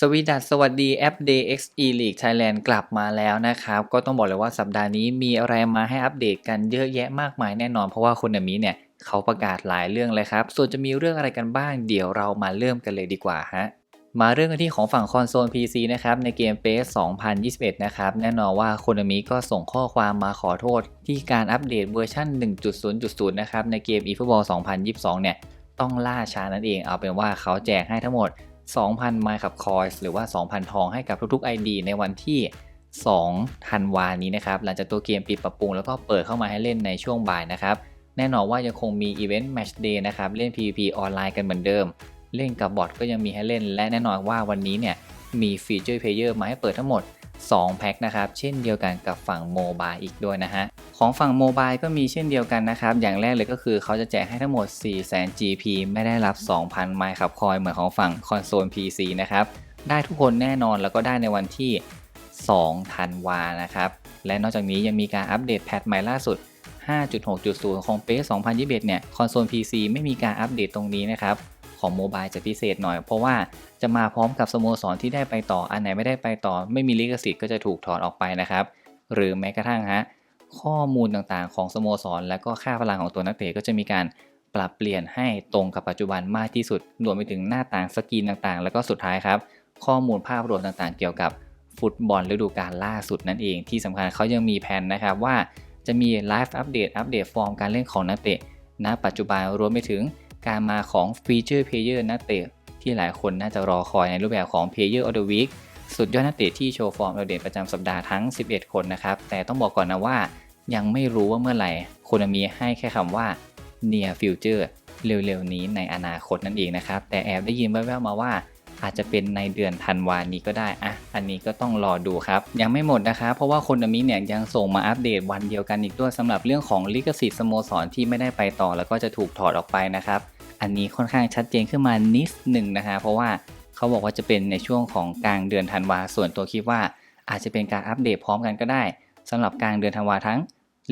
สวีดัสสวัสดีแอป Day X E League Thailand กลับมาแล้วนะครับ ก็ต้องบอกเลยว่าสัปดาห์นี้มีอะไรมาให้อัปเดตกันเยอะแยะมากมายแน่นอน เพราะว่าคุณนามิเนี่ยเขาประกาศหลายเรื่องเลยครับ ส่วนจะมีเรื่องอะไรกันบ้าง เดี๋ยวเรามาเริ่มกันเลยดีกว่าฮะมาเรื่องกันที่ของฝั่งคอนโซล PC นะครับในเกม PES 2021 นะครับแน่นอนว่าโคนามิก็ส่งข้อความมาขอโทษ ที่การอัปเดตเวอร์ชัน1.0.0 นะครับในเกม eFootball 2022 เนี่ยต้องล่าช้านั่นเองเอาเป็นว่าเขาแจกให้ทั้งหมด 2,000ไมล์ขับคอยส์หรือว่า 2,000 ทองให้กับทุกๆ ID ในวันที่2ธันวานี้นะครับ หลังจากตัวเกมปิดปรับปรุงแล้วก็เปิดเข้ามาให้เล่นในช่วงบ่ายนะครับ แน่นอนว่ายังคงมีอีเวนต์แมชเดย์นะครับ เล่น PVP ออนไลน์กันเหมือนเดิม เล่นกับบอทก็ยังมีให้เล่น และแน่นอนว่าวันนี้เนี่ยมีฟีเจอร์เพลเยอร์มาให้เปิดทั้งหมด 2 แพ็คนะครับ เช่นเดียวกันกับฝั่งโมบายอีกด้วยนะฮะ ของฝั่งโมบายก็มีเช่นเดียวกันนะครับ อย่างแรกเลยก็คือเขาจะแจกให้ทั้งหมด 400,000 GP ไม่ได้รับ 2,000 ไมค์ขับคอยเหมือนของฝั่งคอนโซล PC นะครับ ได้ทุกคนแน่นอนแล้วก็ได้ในวันที่2ธันวานะครับ และนอกจากนี้ยังมีการอัปเดตแพทใหม่ล่าสุด 5.6.0 ของ PES 2021 เนี่ย คอนโซล PC ไม่มีการอัปเดตตรงนี้นะครับ ของโมบายจะพิเศษหน่อย เพราะว่าจะมาพร้อมกับสโมสรที่ได้ไปต่ออันไหนไม่ได้ไปต่อ ไม่มีลิขสิทธิ์ก็จะถูกถอนออกไปนะครับ หรือแม้กระทั่งฮะข้อมูลต่างๆ ของสโมสร และก็ค่าพลังของตัวนักเตะก็จะมีการปรับเปลี่ยนให้ตรงกับปัจจุบันมากที่สุดรวมไปถึงหน้าต่างสกรีนต่างๆ แล้วก็สุดท้ายครับ ข้อมูลภาพรวมต่างๆ เกี่ยวกับฟุตบอลฤดูกาลล่าสุดนั่นเอง ที่สำคัญเขายังมีแผนนะครับว่าจะมีไลฟ์อัปเดตอัปเดตฟอร์มการเล่นของนักเตะณปัจจุบันรวมไปถึง การมาของฟีเจอร์เพลเยอร์นักเตะที่หลายคนน่าจะรอคอยในรูปแบบของ Player of the Week สุดยอดนักเตะที่โชว์ฟอร์มโดดเด่นประจำสัปดาห์ทั้ง 11 คนนะครับ แต่ต้องบอกก่อนนะว่ายังไม่รู้ว่าเมื่อไหร่โคนามีให้แค่คำว่า near future เร็วๆ นี้ในอนาคตนั่นเองนะครับ แต่แอบได้ยินแว่วๆมาว่า อาจจะเป็นในเดือนธันวานี้ก็ได้อะอันนี้ก็ต้องรอดูครับ ยังไม่หมดนะครับเพราะว่าคนมิเนี่ยยังส่งมาอัปเดตวันเดียวกันอีกด้วยสำหรับเรื่องของลิขสิทธิ์สโมสรที่ไม่ได้ไปต่อ แล้วก็จะถูกถอดออกไปนะครับ อันนี้ค่อนข้างชัดเจนขึ้นมานิดหนึ่งนะฮะเพราะว่าเขาบอกว่าจะเป็นในช่วงของกลางเดือนธันวาส่วนตัวคิดว่าอาจจะเป็นการอัปเดตพร้อมกันก็ได้สำหรับกลางเดือนธันวาทั้ง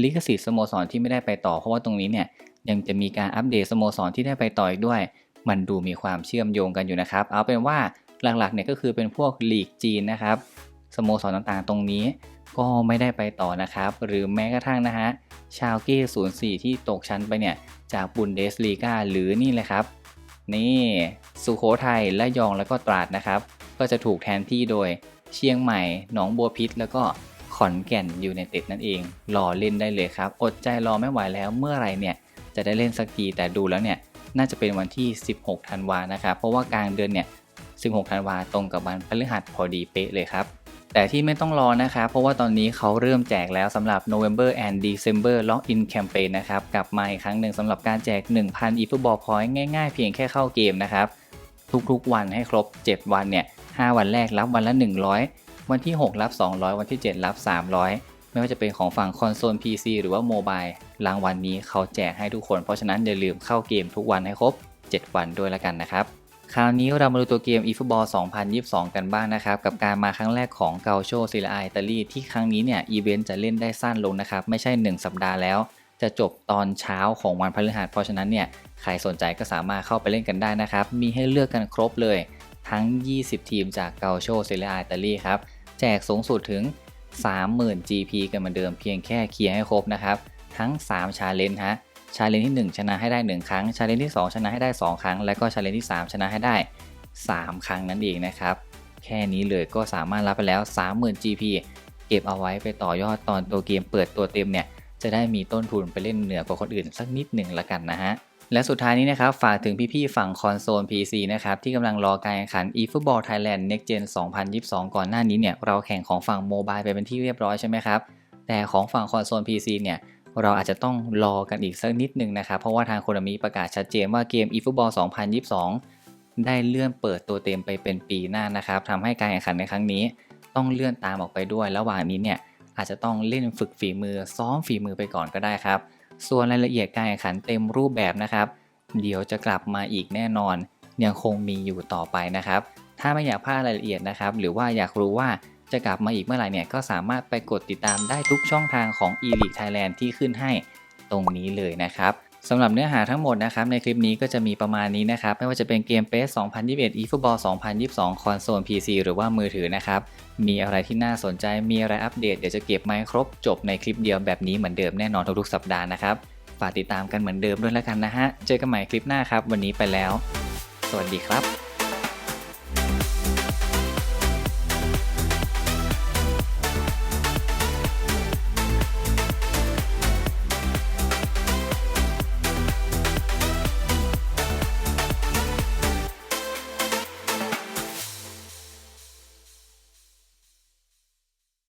ลิขสิทธิ์สโมสรที่ไม่ได้ไปต่อ เพราะว่าตรงนี้เนี่ยยังจะมีการอัปเดตสโมสรที่ได้ไปต่ออีกด้วย มันดูมีความเชื่อมโยงกันอยู่นะครับ เอาเป็นว่าหลักๆเนี่ยก็คือเป็นพวกลีกจีนนะครับสโมสรต่างๆ ตรงนี้ ก็ไม่ได้ไปต่อนะครับ หรือแม้กระทั่งนะฮะชาวเก้04ที่ตกชั้นไปเนี่ยจากบุนเดสลีกาหรือนี่เลยครับ นี่สุโขทัยและยองแล้วก็ตราดนะครับ ก็จะถูกแทนที่โดยเชียงใหม่ หนองบัวพิษแล้วก็ขอนแก่นยูไนเต็ดนั่นเองรอเล่นได้เลยครับ อดใจรอไม่ไหวแล้วเมื่อไรเนี่ยจะได้เล่นสักทีแต่ดูแล้วเนี่ยน่าจะเป็นวันที่ 16 ธันวานะครับ เพราะว่ากลางเดือนเนี่ย 16 ธันวาตรงกับวันพฤหัสพอดีเป๊ะเลยครับ แต่ที่ไม่ต้องรอนะครับ เพราะว่าตอนนี้เขาเริ่มแจกแล้วสำหรับ November and December Login Campaign นะครับ กลับมาอีกครั้งหนึ่งสำหรับการแจก 1,000 eFootball Point ง่ายๆ เพียงแค่เข้าเกมนะครับ ทุกๆวันให้ครบ 7 วันเนี่ย 5 วันแรกรับวันละ 100 วันที่ 6 รับ 200 วันที่ 7 รับ 300 ไม่ว่าจะเป็นของฝั่งคอนโซล PC หรือว่าโมบายรางวัลนนี้เขาแจกให้ทุกคน เพราะฉะนั้นอย่าลืมเข้าเกมทุกวันให้ครบ 7 วันด้วยละกันนะครับ คราวนี้เรามาดูตัวเกม eFootball 2022 กันบ้างนะครับ กับการมาครั้งแรกของเกาโชซิลาอิตาลีที่ครั้งนี้เนี่ย อีเวนต์จะเล่นได้สั้นลงนะครับ ไม่ใช่ 1 สัปดาห์แล้ว จะจบตอนเช้าของวันพฤหัสเพราะฉะนั้นเนี่ย ใครสนใจก็สามารถเข้าไปเล่นกันได้นะครับ มีให้เลือกกันครบเลย ทั้ง 20 ทีมจากเกาโชซิลาอิตาลีครับ แจกสูงสุดถึง 30,000 GP กันเหมือนเดิมเพียงแค่เคลียร์ให้ครบนะครับ ทั้ง 3 ชาเลนจ์ฮะ ชาเลนจ์ที่ 1 ชนะให้ได้ 1 ครั้ง ชาเลนจ์ที่ 2 ชนะให้ได้ 2 ครั้ง และก็ชาเลนจ์ที่ 3 ชนะให้ได้ 3 ครั้งนั่นเองนะครับ แค่นี้เลยก็สามารถรับไปแล้ว 30,000 GP เก็บเอาไว้ไปต่อยอดตอนตัวเกมเปิดตัวเต็มเนี่ย จะได้มีต้นทุนไปเล่นเหนือกว่าคนอื่นสักนิดหนึ่งละกันนะฮะ และสุดท้ายนี้นะครับ ฝากถึงพี่ๆฝั่งคอนโซล PC นะครับ ที่กำลังรอการแข่งขัน eFootball Thailand Next Gen 2022 ก่อนหน้านี้เนี่ยเราแข่งของฝั่งโมบายไปเป็นที่เรียบร้อยใช่ไหมครับแต่ของฝั่งคอนโซล PC เนี่ย เราอาจจะต้องรอกันอีกสักนิดนึงนะครับ เพราะว่าทางโคนามิประกาศชัดเจนว่าเกม eFootball 2022 ได้เลื่อนเปิดตัวเต็มไปเป็นปีหน้านะครับทำให้การแข่งขันในครั้งนี้ ต้องเลื่อนตามออกไปด้วย ระหว่างนี้เนี่ยอาจจะต้องเล่นฝึกฝีมือซ้อมฝีมือไปก่อนก็ได้ครับ ส่วนรายละเอียดการแข่งขันเต็มรูปแบบนะครับ เดี๋ยวจะกลับมาอีกแน่นอน ยังคงมีอยู่ต่อไปนะครับ ถ้าไม่อยากพลาดรายละเอียดนะครับ หรือว่าอยากรู้ว่า จะกลับมาอีกเมื่อไหร่เนี่ยก็สามารถไปกดติดตามได้ทุกช่องทางของ e l e a g u e Thailand ที่ขึ้นให้ตรงนี้เลยนะครับสำหรับเนื้อหาทั้งหมดนะครับในคลิปนี้ก็จะมีประมาณนี้นะครับไม่ว่าจะเป็นเกม PES 2021 eFootball 2022 คอนโซล PC หรือว่ามือถือนะครับมีอะไรที่น่าสนใจมีอะไรอัปเดตเดี๋ยวจะเก็บมาครบจบในคลิปเดียวแบบนี้เหมือนเดิมแน่นอนทุกๆสัปดาห์นะครับฝากติดตามกันเหมือนเดิมด้วยแล้วกันนะฮะเจอกันใหม่คลิปหน้าครับ วันนี้ไปแล้ว สวัสดีครับ